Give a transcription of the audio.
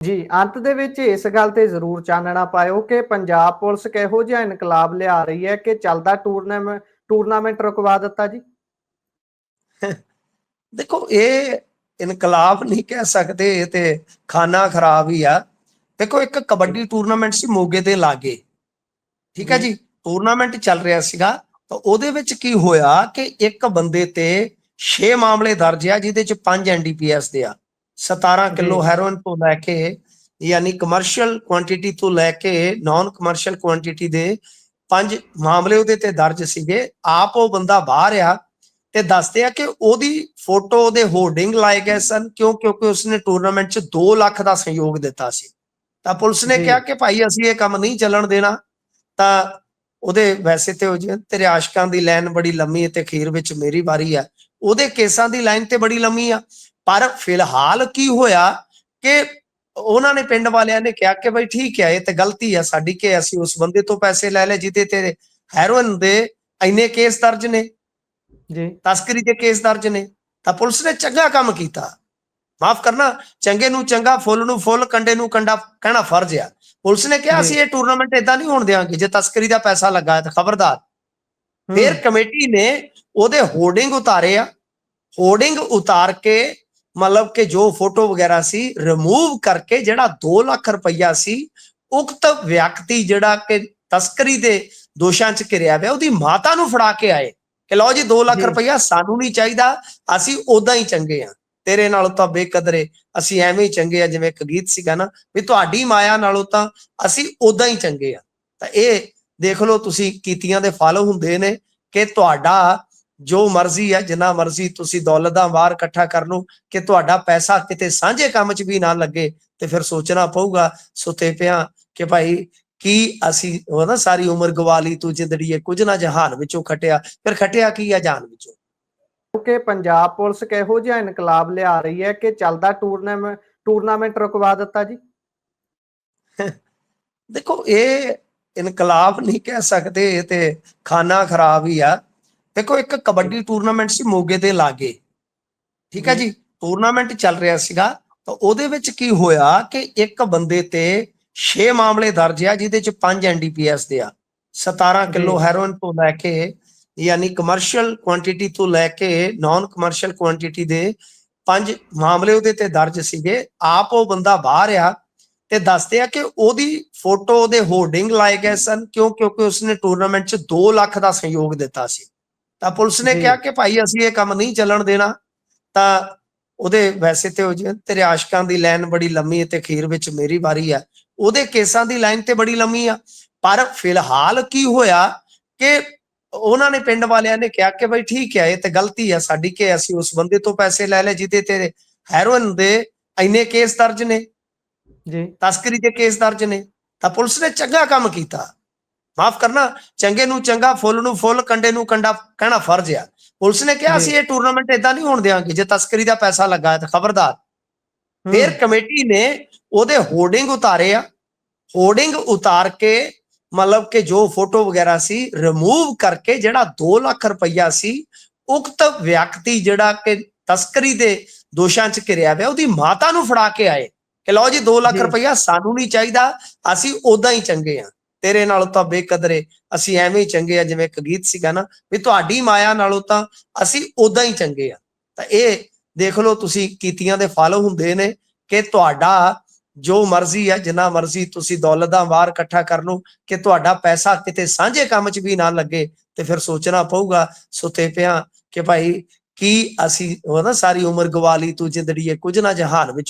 ਜੀ ਅੰਤ ਦੇ ਵਿੱਚ ਇਸ ਗੱਲ ਤੇ ਜ਼ਰੂਰ ਚਾਨਣਾ ਪਾਇਓ ਕਿ ਪੰਜਾਬ ਪੁਲਿਸ ਕਿਹੋ ਜਿਹਾ ਇਨਕਲਾਬ ਲਿਆ ਰਹੀ ਹੈ ਕਿ ਚੱਲਦਾ ਟੂਰਨਾਮੈਂਟ ਟੂਰਨਾਮੈਂਟ ਰੁਕਵਾ ਦਿੱਤਾ ਜੀ? ਦੇਖੋ ਇਹ ਇਨਕਲਾਬ ਨਹੀਂ ਕਹਿ ਸਕਦੇ ਇਹ ਤੇ ਖਾਨਾ ਖਰਾਬ ਹੀ ਆ। ਦੇਖੋ ਇੱਕ ਕਬੱਡੀ ਟੂਰਨਾਮੈਂਟ ਸੀ ਮੋਗੇ ਦੇ ਲਾਗੇ। ਠੀਕ ਹੈ ਜੀ। ਟੂਰਨਾਮੈਂਟ ਚੱਲ ਰਿਹਾ ਸੀਗਾ ਤਾਂ ਉਹਦੇ ਵਿੱਚ ਕੀ ਹੋਇਆ ਕਿ ਇੱਕ ਬੰਦੇ ਤੇ 6 ਮਾਮਲੇ ਦਰਜ ਆ ਜਿਹਦੇ ਚ 5 ਐਨਡੀਪੀਐਸ ਦੇ ਆ। 17 ਕਿਲੋ। ਹੈਰੋਇਨ ਤੋਂ ਲੈ ਕੇ ਯਾਨੀ ਕਮਰਸ਼ੀਅਲ ਕੁਆਂਟੀਟੀ ਤੋਂ ਲੈ ਕੇ ਨਾਨ ਕਮਰਸ਼ੀਅਲ ਕੁਆਂਟੀਟੀ ਦੇ ਪੰਜ ਮਾਮਲੇ ਉਹਦੇ ਤੇ ਦਰਜ ਸੀਗੇ। ਆਪ ਉਹ ਬੰਦਾ ਬਾਹਰ ਆ ਤੇ ਦੱਸਦੇ ਆ ਕਿ ਉਹਦੀ ਫੋਟੋ ਉਹਦੇ ਹੋਰਡਿੰਗ ਲਾਏ ਗਏ ਸਨ ਕਿਉਂ? ਕਿਉਂਕਿ ਉਸਨੇ ਟੂਰਨਾਮੈਂਟ 'ਚ 2 ਲੱਖ ਦਾ ਸਹਿਯੋਗ ਦਿੱਤਾ ਸੀ। ਤਾਂ ਪੁਲਿਸ ਨੇ। ਕਿਹਾ ਕਿ ਭਾਈ ਅਸੀਂ ਇਹ ਕੰਮ ਨਹੀਂ ਚੱਲਣ ਦੇਣਾ। ਤਾਂ ਉਹਦੇ ਵੈਸੇ ਤੇ ਉਹ ਜਿਵੇਂ ਤੇਰੇ ਆਸ਼ਕਾਂ ਦੀ ਲਾਈਨ ਬੜੀ ਲੰਮੀ ਹੈ ਤੇ ਅਖੀਰ ਵਿੱਚ ਮੇਰੀ ਵਾਰੀ ਆ। ਉਹਦੇ ਕੇਸਾਂ ਦੀ ਲਾਈਨ ਤੇ ਬੜੀ ਲੰਮੀ ਆ। ਪਰ ਫਿਲਹਾਲ ਕੀ ਹੋਇਆ ਕਿ ਉਹਨਾਂ ਨੇ ਪਿੰਡ ਵਾਲਿਆਂ ਨੇ ਕਿਹਾ ਕਿ ਭਾਈ ਠੀਕ ਹੈ ਇਹ ਤੇ ਗਲਤੀ ਆ ਸਾਡੀ ਕਿ ਅਸੀਂ ਉਸ ਬੰਦੇ ਤੋਂ ਪੈਸੇ ਲੈ ਲਏ ਜਿਹਦੇ ਤੇ ਹੈਰੋਇਨ ਦੇ ਇੰਨੇ ਕੇਸ ਦਰਜ ਨੇ। ਜੀ। ਤਸਕਰੀ ਦੇ ਕੇਸ ਦਰਜ ਨੇ। ਤਾਂ ਪੁਲਿਸ ਨੇ ਚੰਗਾ ਕੰਮ ਕੀਤਾ। ਮਾਫ ਕਰਨਾ ਚੰਗੇ ਨੂੰ ਚੰਗਾ ਫੁੱਲ ਨੂੰ ਫੁੱਲ ਕੰਡੇ ਨੂੰ ਕੰਡਾ ਕਹਿਣਾ ਫਰਜ਼ ਆ। ਪੁਲਿਸ ਨੇ ਕਿਹਾ। ਅਸੀਂ ਇਹ ਟੂਰਨਾਮੈਂਟ ਇਦਾਂ ਨਹੀਂ ਹੋਣ ਦੇਵਾਂਗੇ ਜੇ ਤਸਕਰੀ ਦਾ ਪੈਸਾ ਲੱਗਾ ਹੈ ਤਾਂ ਖਬਰਦਾਰ। ਹੂੰ, ਫਿਰ ਕਮੇਟੀ ਨੇ ਉਹਦੇ ਹੋਰਡਿੰਗ ਉਤਾਰੇ ਆ। ਹੋਰਡਿੰਗ ਉਤਾਰ ਕੇ ਮਤਲਬ ਕਿ ਜੋ ਫੋਟੋ ਵਗੈਰਾ ਸੀ ਰਿਮੂਵ ਕਰਕੇ ਜਿਹੜਾ 2 ਲੱਖ ਰੁਪਈਆ ਸੀ ਉਕਤ ਵਿਅਕਤੀ ਜਿਹੜਾ ਕਿ ਤਸਕਰੀ ਦੇ ਦੋਸ਼ਾਂ 'ਚ ਘਿਰਿਆ ਹੋਇਆ ਉਹਦੀ ਮਾਤਾ ਨੂੰ ਫੜਾ ਕੇ ਆਏ ਕਿ ਲਓ ਜੀ 2 ਲੱਖ। ਰੁਪਈਆ ਸਾਨੂੰ ਨਹੀਂ ਚਾਹੀਦਾ ਅਸੀਂ ਉਦਾਂ ਹੀ ਚੰਗੇ ਆ ਤੇਰੇ ਨਾਲੋਂ ਤਾਂ ਬੇਕਦਰੇ ਅਸੀਂ ਐਵੇਂ ਹੀ ਚੰਗੇ ਆ ਜਿਵੇਂ ਇੱਕ ਗੀਤ ਸੀਗਾ ਨਾ ਵੀ ਤੁਹਾਡੀ ਮਾਇਆ ਨਾਲੋਂ ਤਾਂ ਅਸੀਂ ਉਦਾਂ ਹੀ ਚੰਗੇ ਆ ਤਾਂ ਇਹ ਦੇਖ ਲਓ ਤੁਸੀਂ ਕੀਤੀਆਂ ਦੇ ਫਲ ਹੁੰਦੇ ਨੇ ਕਿ ਤੁਹਾਡਾ ਜੋ ਮਰਜ਼ੀ ਹੈ ਜਿੰਨਾ ਮਰਜ਼ੀ ਤੁਸੀਂ ਦੌਲਤ ਦਾ ਵਾਰ ਇਕੱਠਾ ਕਰ ਲਓ ਕਿ ਤੁਹਾਡਾ ਪੈਸਾ ਕਿਤੇ ਸਾਂਝੇ ਕੰਮ 'ਚ ਵੀ ਨਾ ਲੱਗੇ ਤੇ ਫਿਰ ਸੋਚਣਾ ਪਊਗਾ ਸੁੱਤੇ ਪਿਆ ਕਿ ਭਾਈ ਕੀ ਅਸੀਂ ਉਹ ਨਾ ਸਾਰੀ ਉਮਰ ਗਵਾ ਲਈ ਤੂੰ ਜਿੰਦੜੀਏ ਕੁਝ ਨਾ ਜਹਾਨ ਵਿੱਚੋਂ ਖਟਿਆ ਫਿਰ ਖਟਿਆ ਕੀ ਆ ਜਾਨ ਵਿੱਚੋਂ? ਕਿ ਪੰਜਾਬ ਪੁਲਿਸ ਕਿਹੋ ਜਿਹਾ ਇਨਕਲਾਬ ਲਿਆ ਰਹੀ ਹੈ ਕਿ ਚੱਲਦਾ ਟੂਰਨਾਮੈਂਟ ਟੂਰਨਾਮੈਂਟ ਰੁਕਵਾ ਦਿੱਤਾ ਜੀ? ਦੇਖੋ ਇਹ ਇਨਕਲਾਬ ਨਹੀਂ ਕਹਿ ਸਕਦੇ ਇਹ ਤੇ ਖਾਨਾ ਖਰਾਬ ਹੀ ਆ। ਦੇਖੋ ਇੱਕ ਕਬੱਡੀ ਟੂਰਨਾਮੈਂਟ ਸੀ ਮੋਗੇ ਦੇ ਲਾਗੇ। ਠੀਕ ਹੈ ਜੀ। ਟੂਰਨਾਮੈਂਟ ਚੱਲ ਰਿਹਾ ਸੀਗਾ। ਤਾਂ ਉਹਦੇ ਵਿੱਚ ਕੀ ਹੋਇਆ ਕਿ ਇੱਕ ਬੰਦੇ ਤੇ 6 ਮਾਮਲੇ ਦਰਜ ਆ ਜਿਹਦੇ ਚ 5 ਐਨਡੀਪੀਐਸ ਦੇ ਆ। 17 ਕਿਲੋ। ਹੈਰੋਇਨ ਤੋਂ ਲੈ ਕੇ ਯਾਨੀ ਕਮਰਸ਼ੀਅਲ ਕੁਆਂਟੀਟੀ ਤੋਂ ਲੈ ਕੇ ਨਾਨ ਕਮਰਸ਼ੀਅਲ ਕੁਆਂਟੀਟੀ ਦੇ ਪੰਜ ਮਾਮਲੇ ਉਹਦੇ ਤੇ ਦਰਜ ਸੀਗੇ। ਆਪ ਉਹ ਬੰਦਾ ਬਾਹਰ ਆ ਤੇ ਦੱਸਦੇ ਆ ਕਿ ਉਹਦੀ ਫੋਟੋ ਉਹਦੇ ਹੋਰਡਿੰਗ ਲਾਏ ਗਏ ਸਨ ਕਿਉਂ? ਕਿਉਂਕਿ ਉਸਨੇ ਟੂਰਨਾਮੈਂਟ 'ਚ 2 ਲੱਖ ਦਾ ਸਹਿਯੋਗ ਦਿੱਤਾ ਸੀ। ਤਾਂ ਪੁਲਿਸ ਨੇ ਜੀ। ਕਿਹਾ ਕਿ ਭਾਈ ਅਸੀਂ ਇਹ ਕੰਮ ਨਹੀਂ ਚੱਲਣ ਦੇਣਾ ਤਾਂ ਉਹਦੇ ਵੈਸੇ ਤੇ ਉਹ ਜਿਵੇਂ ਤੇਰੇ ਆਸ਼ਕਾਂ ਦੀ ਲਾਈਨ ਬੜੀ ਲੰਮੀ ਹੈ ਤੇ ਅਖੀਰ ਵਿੱਚ ਮੇਰੀ ਵਾਰੀ ਆ ਉਹਦੇ ਕੇਸਾਂ ਦੀ ਲਾਈਨ ਤੇ ਬੜੀ ਲੰਮੀ ਆ। ਪਰ ਫਿਲਹਾਲ ਕੀ ਹੋਇਆ ਕਿ ਉਹਨਾਂ ਨੇ ਪਿੰਡ ਵਾਲਿਆਂ ਨੇ ਕਿਹਾ ਕਿ ਭਾਈ ਠੀਕ ਹੈ ਇਹ ਤੇ ਗਲਤੀ ਆ ਸਾਡੀ ਕਿ ਅਸੀਂ ਉਸ ਬੰਦੇ ਤੋਂ ਪੈਸੇ ਲੈ ਲਏ ਜਿਹਦੇ ਤੇ ਹੈਰੋਇਨ ਦੇ ਇੰਨੇ ਕੇਸ ਦਰਜ ਨੇ ਜੀ। ਤਸਕਰੀ ਦੇ ਕੇਸ ਦਰਜ ਨੇ ਤਾਂ ਪੁਲਿਸ ਨੇ ਚੰਗਾ ਕੰਮ ਕੀਤਾ। ਮਾਫ ਕਰਨਾ ਚੰਗੇ ਨੂੰ ਚੰਗਾ ਫੁੱਲ ਨੂੰ ਫੁੱਲ ਕੰਡੇ ਨੂੰ ਕੰਡਾ ਕਹਿਣਾ ਫਰਜ਼ ਆ। ਪੁਲਿਸ ਨੇ ਕਿਹਾ। ਅਸੀਂ ਇਹ ਟੂਰਨਾਮੈਂਟ ਇਦਾਂ ਨਹੀਂ ਹੋਣ ਦੇਵਾਂਗੇ ਜੇ ਤਸਕਰੀ ਦਾ ਪੈਸਾ ਲੱਗਾ ਤਾਂ ਖਬਰਦਾਰ। ਫਿਰ ਕਮੇਟੀ ਨੇ ਉਹਦੇ ਹੋਰਡਿੰਗ ਉਤਾਰੇ ਆ। ਹੋਰਡਿੰਗ ਉਤਾਰ ਕੇ ਮਤਲਬ ਕਿ ਜੋ ਫੋਟੋ ਵਗੈਰਾ ਸੀ ਰਿਮੂਵ ਕਰਕੇ ਜਿਹੜਾ 2 ਲੱਖ ਰੁਪਈਆ ਸੀ ਉਕਤ ਵਿਅਕਤੀ ਜਿਹੜਾ ਕਿ ਤਸਕਰੀ ਦੇ ਦੋਸ਼ਾਂ 'ਚ ਘਿਰਿਆ ਹੋਇਆ ਉਹਦੀ ਮਾਤਾ ਨੂੰ ਫੜਾ ਕੇ ਆਏ। ਕਿ ਲਓ ਜੀ 2 ਲੱਖ। ਰੁਪਈਆ ਸਾਨੂੰ ਨਹੀਂ ਚਾਹੀਦਾ ਅਸੀਂ ਉਦਾਂ ਹੀ ਚੰਗੇ ਆ। ਤੇਰੇ ਨਾਲੋਂ ਤਾਂ ਬੇਕਦਰੇ। ਅਸੀਂ ਐਵੇਂ ਹੀ ਚੰਗੇ ਆ, ਜਿਵੇਂ ਇੱਕ ਗੀਤ ਸੀਗਾ ਨਾ, ਵੀ ਤੁਹਾਡੀ ਮਾਇਆ ਨਾਲੋਂ ਤਾਂ ਅਸੀਂ ਉਦਾਂ ਹੀ ਚੰਗੇ ਆ। ਤਾਂ ਇਹ ਦੇਖ ਲਓ, ਤੁਸੀਂ ਕੀਤੀਆਂ ਦੇ ਫਲ ਹੁੰਦੇ ਨੇ ਕਿ ਤੁਹਾਡਾ ਜੋ ਮਰਜ਼ੀ ਹੈ ਜਿੰਨਾ ਮਰਜ਼ੀ ਤੁਸੀਂ ਦੌਲਤ ਦਾ ਵਾਰ ਇਕੱਠਾ ਕਰ ਲਓ ਕਿ ਤੁਹਾਡਾ ਪੈਸਾ ਕਿਤੇ ਸਾਂਝੇ ਕੰਮ 'ਚ ਵੀ ਨਾ ਲੱਗੇ ਤੇ ਫਿਰ ਸੋਚਣਾ ਪਊਗਾ, ਸੁੱਤੇ ਪਿਆ ਕਿ ਭਾਈ ਕੀ ਅਸੀਂ ਉਹ ਨਾ ਸਾਰੀ ਉਮਰ ਗਵਾ ਲਈ ਤੂੰ ਜਿੰਦੜੀਏ, ਕੁਝ ਨਾ ਜਹਾਨ ਵਿੱਚ